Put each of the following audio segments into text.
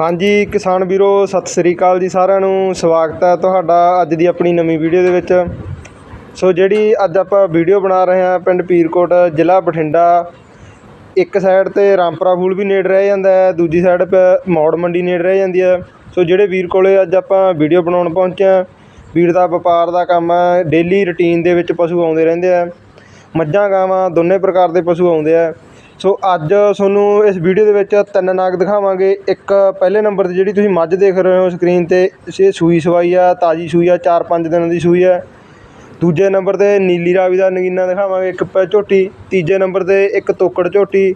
ਹਾਂਜੀ, ਕਿਸਾਨ ਵੀਰੋ, ਸਤਿ ਸ੍ਰੀ ਅਕਾਲ ਜੀ ਸਾਰਿਆਂ ਨੂੰ। ਸਵਾਗਤ ਹੈ ਤੁਹਾਡਾ ਅੱਜ ਦੀ ਆਪਣੀ ਨਵੀਂ ਵੀਡੀਓ ਦੇ ਵਿੱਚ। ਸੋ ਜਿਹੜੀ ਅੱਜ ਆਪਾਂ ਵੀਡੀਓ ਬਣਾ ਰਹੇ ਹਾਂ, ਪਿੰਡ ਪੀਰਕੋਟ, ਜ਼ਿਲ੍ਹਾ ਬਠਿੰਡਾ। ਇੱਕ ਸਾਈਡ ਤੇ ਰਾਮਪੁਰਾ ਫੂਲ ਵੀ ਨੇੜ ਰਹਿ ਜਾਂਦਾ ਹੈ, ਦੂਜੀ ਸਾਈਡ 'ਤੇ ਮੌੜ ਮੰਡੀ ਨੇੜ ਰਹਿ ਜਾਂਦੀ ਹੈ। ਸੋ ਜਿਹੜੇ ਵੀਰ ਕੋਲੇ ਅੱਜ ਆਪਾਂ ਵੀਡੀਓ ਬਣਾਉਣ ਪਹੁੰਚੇ ਹਾਂ, ਵੀਰ ਦਾ ਵਪਾਰ ਦਾ ਕੰਮ ਹੈ ਡੇਲੀ ਰੁਟੀਨ ਦੇ ਵਿੱਚ ਪਸ਼ੂ ਆਉਂਦੇ ਰਹਿੰਦੇ ਆ ਮੱਝਾਂ, ਗਾਵਾਂ, ਦੋਨੇ ਪ੍ਰਕਾਰ ਦੇ ਪਸ਼ੂ ਆਉਂਦੇ ਆ ਸੋ ਅੱਜ ਤੁਹਾਨੂੰ ਇਸ ਵੀਡੀਓ ਦੇ ਵਿੱਚ ਤਿੰਨ ਨਾਗ ਦਿਖਾਵਾਂਗੇ। ਇੱਕ ਪਹਿਲੇ ਨੰਬਰ ਤੇ ਜਿਹੜੀ ਤੁਸੀਂ ਮੱਝ ਦੇਖ ਰਹੇ ਹੋ ਸਕਰੀਨ ਤੇ, ਇਹ ਸੂਈ ਸਵਾਈ ਆ, ਤਾਜੀ ਸੂਈ ਆ 4-5 ਦਿਨਾਂ ਦੀ ਸੂਈ ਆ। ਦੂਜੇ ਨੰਬਰ ਤੇ ਨੀਲੀ ਰਾਵੀ ਦਾ ਨਗੀਨਾ ਦਿਖਾਵਾਂਗੇ, ਇੱਕ ਪੈ ਝੋਟੀ। ਤੀਜੇ ਨੰਬਰ ਤੇ ਇੱਕ ਤੋਕੜ ਝੋਟੀ।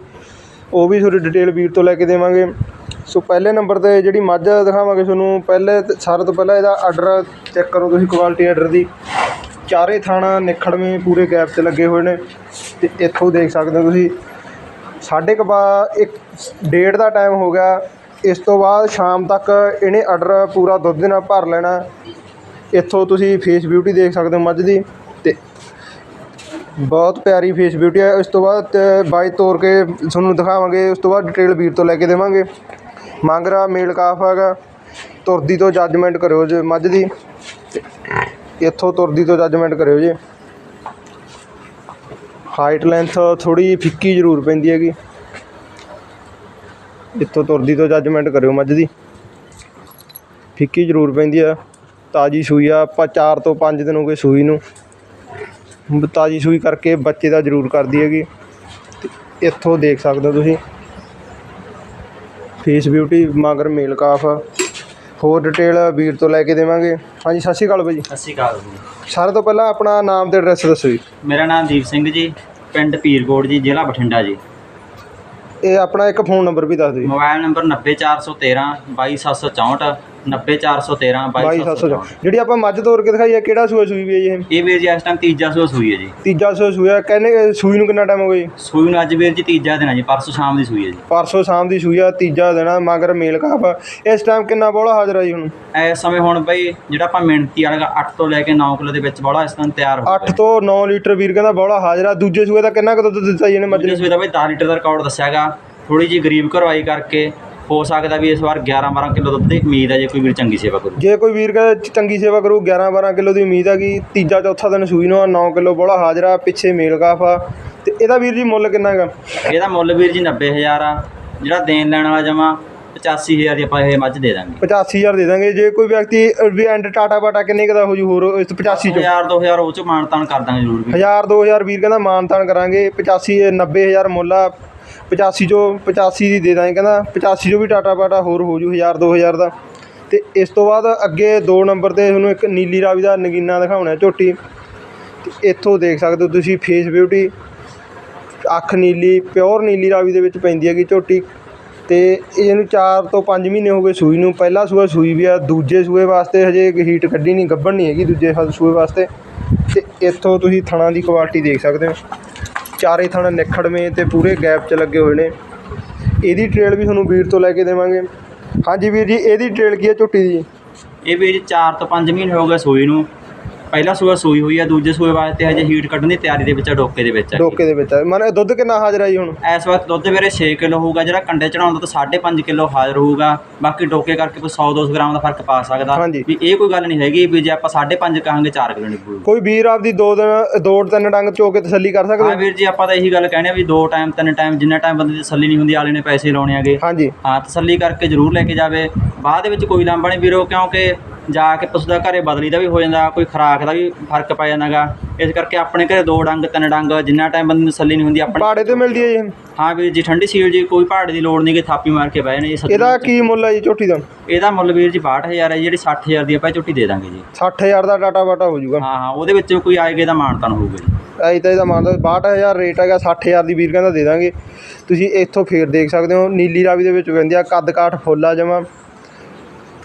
ਉਹ ਵੀ ਤੁਹਾਡੀ ਡਿਟੇਲ ਵੀਰ ਤੋਂ ਲੈ ਕੇ ਦੇਵਾਂਗੇ। ਸੋ ਪਹਿਲੇ ਨੰਬਰ ਤੇ ਜਿਹੜੀ ਮੱਝ ਦਿਖਾਵਾਂਗੇ ਤੁਹਾਨੂੰ, ਪਹਿਲੇ ਸਾਰਿਆਂ ਤੋਂ ਪਹਿਲਾਂ ਇਹਦਾ ਆਰਡਰ ਚੈੱਕ ਕਰੋ ਤੁਸੀਂ ਕੁਆਲਿਟੀ ਆਰਡਰ ਦੀ। ਚਾਰੇ ਥਾਣਾ ਨਿਖੜਵੇਂ ਪੂਰੇ ਗੈਪ 'ਚ ਲੱਗੇ ਹੋਏ ਨੇ। ਤੇ ਇੱਥੋਂ ਦੇਖ ਸਕਦੇ ਹੋ ਤੁਸੀਂ। ਸਾਢੇ ਕੁ ਬਾ ਇੱਕ ਡੇਢ ਦਾ ਟਾਈਮ ਹੋ ਗਿਆ। ਇਸ ਤੋਂ ਬਾਅਦ ਸ਼ਾਮ ਤੱਕ ਇਹਨੇ ਆਰਡਰ ਪੂਰਾ ਦੁੱਧ ਦੇ ਨਾਲ ਭਰ ਲੈਣਾ। ਇੱਥੋਂ ਤੁਸੀਂ ਫੇਸ ਬਿਊਟੀ ਦੇਖ ਸਕਦੇ ਹੋ ਮੱਝ ਦੀ ਅਤੇ ਬਹੁਤ ਪਿਆਰੀ ਫੇਸ ਬਿਊਟੀ ਹੈ। ਉਸ ਤੋਂ ਬਾਅਦ ਤੇ ਬਾਈ ਤੋਰ ਕੇ ਤੁਹਾਨੂੰ ਦਿਖਾਵਾਂਗੇ। ਉਸ ਤੋਂ ਬਾਅਦ ਡਿਟੇਲ ਵੀਰ ਤੋਂ ਲੈ ਕੇ ਦੇਵਾਂਗੇ। ਮੰਗਰਾ ਮੇਲ ਕਾਫ ਹੈਗਾ। ਤੁਰਦੀ ਤੋਂ ਜੱਜਮੈਂਟ ਕਰਿਓ ਜੇ ਮੱਝ ਦੀ। ਇੱਥੋਂ ਤੁਰਦੀ ਤੋਂ ਜੱਜਮੈਂਟ ਕਰਿਓ ਜੀ। ਹਾਈਟ ਲੈਂਥ ਥੋੜੀ ਫਿੱਕੀ ਜ਼ਰੂਰ ਪੈਂਦੀ ਹੈਗੀ। ਇੱਥੋਂ ਤੁਰਦੀ ਤੋਂ ਜੱਜਮੈਂਟ ਕਰਿਓ ਮੱਝ ਦੀ। ਫਿੱਕੀ ਜ਼ਰੂਰ ਪੈਂਦੀ ਆ। ਤਾਜੀ ਸੂਈ ਆ, ਆਪਾਂ 4 ਤੋਂ 5 ਦਿਨ ਹੋ ਗਏ ਸੂਈ ਨੂੰ। ਤਾਜੀ ਸੂਈ ਕਰਕੇ ਬੱਚੇ ਦਾ ਜ਼ਰੂਰ ਕਰਦੀ ਹੈਗੀ। ਇੱਥੋਂ ਦੇਖ ਸਕਦੇ ਹੋ ਤੁਸੀਂ। ਫੇਸ ਬਿਊਟੀ ਮਗਰ ਮੇਲ ਕਾਫ ਹੋਰ ਡਿਟੇਲ ਵੀਰ ਤੋਂ ਲੈ ਕੇ ਦੇਵਾਂਗੇ। ਹਾਂਜੀ ਸਤਿ ਸ਼੍ਰੀ ਅਕਾਲ ਭਾਈ ਸਤਿ ਸ਼੍ਰੀ ਅਕਾਲ ਜੀ। ਸਾਰਿਆਂ ਤੋਂ ਪਹਿਲਾਂ ਆਪਣਾ ਨਾਮ ਤੇ ਐਡਰੈਸ ਦੱਸੋ ਜੀ। ਮੇਰਾ ਨਾਮ ਦੀਪ ਸਿੰਘ ਜੀ ਪਿੰਡ ਪੀਰਕੋਟ ਜੀ ਜ਼ਿਲ੍ਹਾ ਬਠਿੰਡਾ ਜੀ। ਇਹ ਆਪਣਾ ਇੱਕ ਫੋਨ ਨੰਬਰ ਵੀ ਦੱਸ ਦਿਓ ਜੀ। ਮੋਬਾਈਲ ਨੰਬਰ 90413 22764 90413 22764 ਜਿਹੜੀ ਆਪਾਂ ਮੱਝ ਤੋਰ ਕੇ ਦਿਖਾਈ ਹੈ ਕਿਹੜਾ ਸੂਆ ਸੂਈ ਵੀ ਹੈ ਜੀ ਇਹ? ਇਹ ਵੀਰ ਜੀ ਇਸ ਟਾਈਮ ਤੀਜਾ ਸੂਆ ਸੂਈ ਹੈ ਜੀ। ਤੀਜਾ ਸੂਆ ਸੂਆ ਕਹਿੰਦੇ ਸੂਈ ਨੂੰ ਕਿੰਨਾ ਟਾਈਮ ਹੋ ਗਿਆ ਜੀ? ਸੂਈ ਨੂੰ ਅੱਜ ਵੀਰ ਜੀ ਤੀਜਾ ਦਿਨ ਹੈ ਜੀ ਪਰਸੋਂ ਸ਼ਾਮ ਦੀ ਸੂਈ ਹੈ ਜੀ। ਪਰਸੋਂ ਸ਼ਾਮ ਦੀ ਸੂਈ ਆ ਤੀਜਾ ਦਿਨ ਆ ਮਗਰ ਮੇਲ ਕਾਫ। ਇਸ ਟਾਈਮ ਕਿੰਨਾ ਬੋਲਾ ਹਾਜ਼ਰ ਆ ਜੀ ਹੁਣ? ਇਸ ਸਮੇਂ ਹੁਣ ਬਈ ਜਿਹੜਾ ਆਪਾਂ ਮਿਹਨਤੀ ਵਾਲਾ 8 ਤੋਂ ਲੈ ਕੇ 9 ਕਿਲੋ ਦੇ ਵਿੱਚ ਬੜਾ ਇਸ ਟਾਈਮ ਤਿਆਰ ਹੋ 8 ਤੋਂ 9 ਲੀਟਰ ਵੀਰ ਕਹਿੰਦਾ ਬੋਲਾ ਹਾਜ਼ਰ ਆ। ਦੂਜੇ ਸੂਏ ਦਾ ਕਿੰਨਾ ਕੁ ਦੁੱਧ ਦਿੱਤਾ ਜੀ ਇਹਨੇ ਮੱਝ ਨੇ? ਸੂਏ ਦਾ ਬਈ 10 ਲੀਟਰ ਦਾ ਰਿਕਾਰਡ ਦੱਸਿਆਗਾ ਥੋੜੀ ਜੀ ਗਰੀਬ ਘਰਵਾਈ ਕਰਕੇ ਹੋ ਸਕਦਾ ਵੀ ਇਸ ਵਾਰ 11 12 ਕਿਲੋ ਦੁੱਧ ਦੀ ਉਮੀਦ ਹੈ ਜੇ ਕੋਈ ਵੀਰ ਚੰਗੀ ਸੇਵਾ ਕਰੂ। ਜੇ ਕੋਈ ਵੀਰ ਚ- ਚੰਗੀ ਸੇਵਾ ਕਰੂ 11 12 ਕਿਲੋ ਦੀ ਉਮੀਦ ਆ ਕਿ ਤੀਜਾ ਚੌਥਾ ਦਿਨ ਸੂਈ ਨੂੰ ਆ 9 ਕਿਲੋ ਬੋਲਾ ਹਾਜ਼ਰ ਪਿੱਛੇ ਮੇਲ ਕਾਫ ਆ। ਤੇ ਇਹਦਾ ਵੀਰ ਜੀ ਮੁੱਲ ਕਿੰਨਾ ਹੈਗਾ ਇਹਦਾ ਮੁੱਲ ਵੀਰ ਜੀ 90000 ਆ ਜਿਹੜਾ ਦੇਣ ਲੈਣ ਵਾਲਾ ਜਮਾ 85000 ਦੀ ਆਪਾਂ ਇਹ ਮੱਝ ਦੇ ਦਾਂਗੇ। 85000 ਦੇ ਦਾਂਗੇ। ਜੇ ਕੋਈ ਵਿਅਕਤੀ ਵੀ ਐਂਡ ਟਾਟਾ ਬਾਟਾ ਕਿੰਨੇ ਕੁ ਦਾ ਹੋ ਜੂ ਹੋਰ ਇਸ ਤੋਂ 85 ਚੋਂ 1000 2000 ਉਹ ਚ ਮਾਨਤਾਨ ਕਰ ਦਾਂਗੇ ਜ਼ਰੂਰ ਵੀ 1000 2000 ਵੀਰ ਕਹਿੰਦਾ ਮਾਨਤਾਨ ਕਰਾਂਗੇ। 85 90000 ਮੁੱਲ ਆ। 85 ਚੋਂ 85 ਦੀ ਦੇ ਦਾਂਗੇ, ਕਹਿੰਦਾ 85 ਚੋਂ ਵੀ ਟਾਟਾ ਬਾਟਾ ਹੋਰ ਹੋ ਜੂ 1000 2000 ਦਾ। ਤੇ ਇਸ ਤੋਂ ਬਾਅਦ ਅੱਗੇ 2 ਨੰਬਰ ਤੇ ਤੁਹਾਨੂੰ ਇੱਕ ਨੀਲੀ ਰਾਵੀ ਦਾ ਨਗੀਨਾ ਦਿਖਾਉਣਾ ਝੋਟੀ। ਤੇ ਇੱਥੋਂ ਦੇਖ ਸਕਦੇ ਹੋ ਤੁਸੀਂ ਫੇਸ ਬਿਊਟੀ ਅੱਖ ਨੀਲੀ ਪਿਓਰ ਨੀਲੀ ਰਾਵੀ ਦੇ ਵਿੱਚ ਪੈਂਦੀ ਹੈਗੀ ਝੋਟੀ। ਤੇ ਇਹਨੂੰ 4 ਤੋਂ 5 ਮਹੀਨੇ ਹੋ ਗਏ ਸੂਈ ਨੂੰ। ਪਹਿਲਾ ਸੂਆ ਸੂਈ ਵੀ ਆ, ਦੂਜੇ ਸੂਏ ਵਾਸਤੇ ਹਜੇ ਹੀਟ ਕੱਢੀ ਨਹੀਂ ਗੱਭਣ ਨਹੀਂ ਹੈਗੀ ਦੂਜੇ ਹ- ਸੂਏ ਵਾਸਤੇ। ਤੇ ਇੱਥੋਂ ਤੁਸੀਂ ਥਣਾ ਦੀ ਕੁਆਲਿਟੀ ਦੇਖ ਸਕਦੇ ਹੋ। ਚਾਰੇ ਥਣ ਨਿਖੜਵੇਂ ਤੇ ਪੂਰੇ ਗੈਪ 'ਚ ਲੱਗੇ ਹੋਏ ਨੇ। ਇਹਦੀ ਟ੍ਰੇਲ ਵੀ ਤੁਹਾਨੂੰ ਵੀਰ ਤੋਂ ਲੈ ਕੇ ਦੇਵਾਂਗੇ। ਹਾਂਜੀ ਵੀਰ ਜੀ, ਇਹਦੀ ਟ੍ਰੇਲ ਕੀ ਹੈ ਝੋਟੀ ਦੀ? ਇਹ ਵੀਰ ਜੀ 4 ਤੋਂ 5 ਮਹੀਨੇ ਹੋ ਗਏ ਸੂਈ ਨੂੰ। ਪਹਿਲਾ ਸੂਆ ਸੂਈ ਹੋਈ ਆ ਦੂਜੇ ਸੂਏ ਵਾਸਤੇ ਹਜੇ ਹੀਟ ਕੱਢਣ ਦੀ ਤਿਆਰੀ ਦੇ ਵਿੱਚ ਆ ਡੋਕੇ ਦੇ ਵਿੱਚ ਆ। ਡੋਕੇ ਦੇ ਵਿੱਚ ਮਨ ਦੁੱਧ ਕਿੰਨਾ ਹਾਜ਼ਰ ਆ ਜੀ ਹੁਣ? ਇਸ ਵਕਤ ਦੁੱਧ ਵੀਰੇ 6 ਕਿਲੋ ਹੋਊਗਾ ਜਿਹੜਾ ਕੰਡੇ ਚੜਾਉਂਦਾ ਤਾਂ 5.5 ਕਿਲੋ ਹਾਜ਼ਰ ਹੋਊਗਾ। ਬਾਕੀ ਡੋਕੇ ਕਰਕੇ ਕੋਈ 100 200 ਗ੍ਰਾਮ ਦਾ ਫ਼ਰਕ ਪਾ ਸਕਦਾ। ਹਾਂਜੀ। ਵੀ ਇਹ ਕੋਈ ਗੱਲ ਨਹੀਂ ਹੈਗੀ ਵੀ ਜੇ ਆਪਾਂ 5.5 ਕਹਾਂਗੇ 4 ਕਿਲੋ ਨਿਕਲੂ ਕੋਈ ਵੀਰ ਆਪਦੀ ਦੋ ਦਿਨ ਦੋ ਤਿੰਨ ਡੰਗ ਚੋ ਕੇ ਤਸੱਲੀ ਕਰ ਹਾਂ ਸਕਦੇ ਵੀਰ ਜੀ ਆਪਾਂ ਤਾਂ ਇਹੀ ਗੱਲ ਕਹਿੰਦੇ ਆ ਵੀ ਦੋ ਟਾਈਮ ਤਿੰਨ ਟਾਈਮ ਜਿੰਨਾ ਟਾਈਮ ਬੰਦੇ ਦੀ ਤਸੱਲੀ ਨਹੀਂ ਹੁੰਦੀ ਆਲੇ ਨੇ ਪੈਸੇ ਲਾਉਣੇ ਆਗੇ ਹਾਂਜੀ। ਹਾਂ ਤਸੱਲੀ ਕਰਕੇ ਜ਼ਰੂਰ ਲੈ ਕੇ ਜਾਵੇ। ਬਾਅਦ ਦੇ ਵਿੱਚ ਕੋਈ ਲਾਂਭਾ ਨਹੀਂ ਵੀਰੋ ਕਿਉਂਕਿ ਜਾ ਕੇ ਪਸ਼ੂ ਦਾ ਘਰੇ ਬਦਲੀ ਦਾ ਵੀ ਹੋ ਜਾਂਦਾ ਕੋਈ ਖੁਰਾਕ ਦਾ ਵੀ ਫ਼ਰਕ ਪੈ ਜਾਂਦਾਗਾ। ਇਸ ਕਰਕੇ ਆਪਣੇ ਘਰੇ ਦੋ ਡੰਗ ਤਿੰਨ ਡੰਗ ਜਿੰਨਾ ਟਾਈਮ ਬੰਦੇ ਨੂੰ ਤਸੱਲੀ ਨਹੀਂ ਹੁੰਦੀ ਆਪਣੇ ਭਾੜੇ ਤੇ ਮਿਲਦੀ ਹੈ ਜੀ। ਇਹ? ਹਾਂ ਵੀਰ ਜੀ ਠੰਡੀ ਸੀਲ ਜੀ ਕੋਈ ਪਹਾੜ ਦੀ ਲੋੜ ਨਹੀਂ ਕਿ ਥਾਪੀ ਮਾਰ ਕੇ ਬਹਿ ਜਾਣੇ ਜੀ ਸੱਜਣ ਇਹਦਾ ਕੀ ਮੁੱਲ ਹੈ ਜੀ ਝੋਟੀ ਦਾ? ਇਹਦਾ ਮੁੱਲ ਵੀਰ ਜੀ 62000 ਹੈ ਜੀ, ਜਿਹੜੀ 60000 ਦੀ ਆਪਾਂ ਇਹ ਝੁੱਟੀ ਦੇ ਦਾਂਗੇ ਜੀ। 60000 ਦਾ ਟਾਟਾ ਬਾਟਾ ਹੋ ਜਾਊਗਾ। ਹਾਂ ਹਾਂ ਉਹਦੇ ਵਿੱਚੋਂ ਕੋਈ ਆਏਗੇ ਦਾ ਮਾਨਤਨ ਹੋਊਗਾ ਜੀ। ਐ ਤਾਂ ਇਹਦਾ ਮੰਨਦਾ 62000 ਰੇਟ ਹੈਗਾ 60000 ਦੀ ਵੀਰ ਕਹਿੰਦਾ ਦੇ ਦਾਂਗੇ। ਤੁਸੀਂ ਇੱਥੋਂ ਫੇਰ ਦੇਖ ਸਕਦੇ ਹੋ ਨੀਲੀ ਰਾਵੀ ਦੇ ਵਿੱਚ ਕਹਿੰਦੇ ਆ ਕੱਦ ਕਾਠ ਫੁੱਲਾ ਜਮਾ।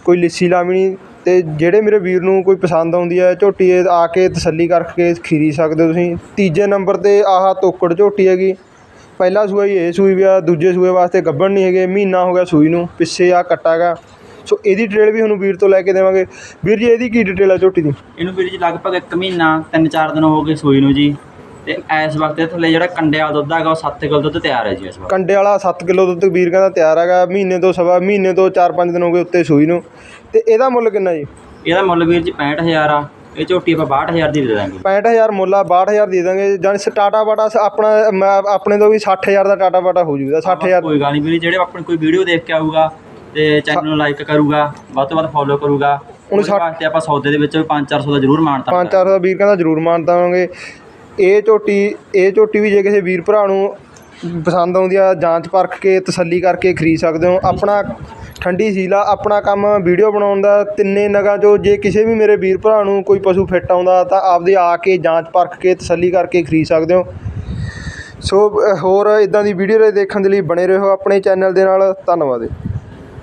ਕੋਈ ਲਿੱਸੀ ਲਾਵੀ ਨਹੀਂ ਤੇ ਜਿਹੜੇ ਮੇਰੇ ਵੀਰ ਨੂੰ ਕੋਈ ਪਸੰਦ ਆਉਂਦੀ ਹੈ ਝੋਟੀ ਆ ਕੇ ਤਸੱਲੀ ਕਰਕੇ ਖਰੀਦ ਸਕਦੇ ਹੋ ਤੁਸੀਂ। ਤੀਜੇ ਨੰਬਰ ਤੇ ਆਹ ਤੋਕੜ ਝੋਟੀ ਹੈਗੀ। ਪਹਿਲਾ ਸੂਆ ਹੀ ਇਹ ਸੂਈ ਵੀ ਆ ਦੂਜੇ ਸੂਏ ਵਾਸਤੇ ਗੱਭਣ ਨਹੀਂ ਹੈਗੇ ਮਹੀਨਾ ਹੋ ਗਿਆ ਸੂਈ ਨੂੰ ਪਿੱਛੇ ਆ ਕੱਟਾ ਗਾ ਸੋ ਇਹਦੀ ਡਿਟੇਲ ਵੀ ਤੁਹਾਨੂੰ ਵੀਰ ਤੋਂ ਲੈ ਕੇ ਦੇਵਾਂਗੇ। ਵੀਰ ਜੀ ਇਹਦੀ ਕੀ ਡਿਟੇਲ ਆ ਝੋਟੀ ਦੀ? ਇਹਨੂੰ ਵੀਰ ਜੀ ਲਗਭਗ 1 ਮਹੀਨਾ 3-4 ਦਿਨ ਹੋ ਗਏ ਸੂਈ ਨੂੰ ਜੀ। ਤੇ ਇਸ ਵਕਤ ਥੱਲੇ ਜਿਹੜਾ ਕੰਡੇ ਵਾਲਾ ਦੁੱਧ ਹੈਗਾ ਉਹ 7 ਕਿਲੋ ਦੁੱਧ ਤਿਆਰ ਹੈ ਜੀ ਇਸ ਵਕਤ। ਕੰਡੇ ਵਾਲਾ 7 ਕਿਲੋ ਦੁੱਧ ਵੀਰ ਕਹਿੰਦਾ ਤਿਆਰ ਹੈਗਾ। ਮਹੀਨੇ ਤੋਂ ਸਵਾ ਮਹੀਨੇ ਤੋਂ 4-5 ਦਿਨ ਹੋ ਗਏ ਉੱਤੇ ਸੂਈ ਨੂੰ। ਤੇ ਇਹਦਾ ਮੁੱਲ ਕਿੰਨਾ ਜੀ? ਇਹਦਾ ਮੁੱਲ ਵੀਰ ਜੀ 65000 ਆ। ਇਹ ਝੋਟੀ ਆਪਾਂ 62000 ਦੀ ਦੇ ਦਾਂਗੇ। 65000 ਮੁੱਲ ਆ 62000 ਦੇ ਦਾਂਗੇ। ਜਾਨੀ ਸ- ਟਾਟਾ ਬਾਟਾ ਸ- ਆਪਣਾ ਮੈਂ ਆਪਣੇ ਤੋਂ ਵੀ 60000 ਦਾ ਟਾਟਾ ਬਾਟਾ ਹੋ ਜੂਗਾ 60000 ਕੋਈ ਗੱਲ ਨਹੀਂ ਵੀਰ ਜਿਹੜੇ ਆਪਣੀ ਕੋਈ ਵੀਡੀਓ ਦੇਖ ਕੇ ਆਊਗਾ ਤੇ ਚੈਨਲ ਨੂੰ ਲਾਈਕ ਕਰੂਗਾ ਵੱਧ ਤੋਂ ਵੱਧ ਫੋਲੋ ਕਰੂਗਾ ਉਹਨੂੰ ਉਹਦੇ ਸੱਠ- ਵਾਸਤੇ ਆਪਾਂ ਸੌਦੇ ਦੇ ਵਿੱਚ ਵੀ 5-400 ਦਾ ਜ਼ਰੂਰ ਮਾਨਤਾ 5-400 ਦਾ ਵੀਰ ਕਹਿੰਦਾ ਜ਼ਰੂਰ ਮਾਨ ਦੇਵਾਂਗੇ ਇਹ ਝੋਟੀ ਇਹ ਝੋਟੀ ਵੀ ਜੇ ਕਿਸੇ ਵੀਰ ਭਰਾ ਨੂੰ ਪਸੰਦ ਆਉਂਦੀ ਆ ਜਾਂਚ ਪਰਖ ਕੇ ਤਸੱਲੀ ਕਰਕੇ ਖਰੀਦ ਸਕਦੇ ਹੋ ਆਪਣਾ ਠੰਡੀ ਸੀਲਾ, ਆਪਣਾ ਕੰਮ ਵੀਡੀਓ ਬਣਾਉਣ ਦਾ, ਤਿੰਨੇ ਨਗਾਂ ਚੋਂ ਜੇ ਕਿਸੇ ਵੀ ਮੇਰੇ ਵੀਰ ਭਰਾ ਨੂੰ ਕੋਈ ਪਸ਼ੂ ਫਿੱਟ ਆਉਂਦਾ, ਤਾਂ ਆਪਦੇ ਆ ਕੇ ਜਾਂਚ ਪਰਖ ਕੇ, ਤਸੱਲੀ ਕਰਕੇ ਖਰੀਦ ਸਕਦੇ ਹੋ। ਸੋ ਹੋਰ ਇਦਾਂ ਦੀ ਵੀਡੀਓ ਦੇਖਣ ਦੇ ਲਈ ਬਣੇ ਰਹੋ ਆਪਣੇ ਚੈਨਲ ਦੇ ਨਾਲ। ਧੰਨਵਾਦ ਜੀ।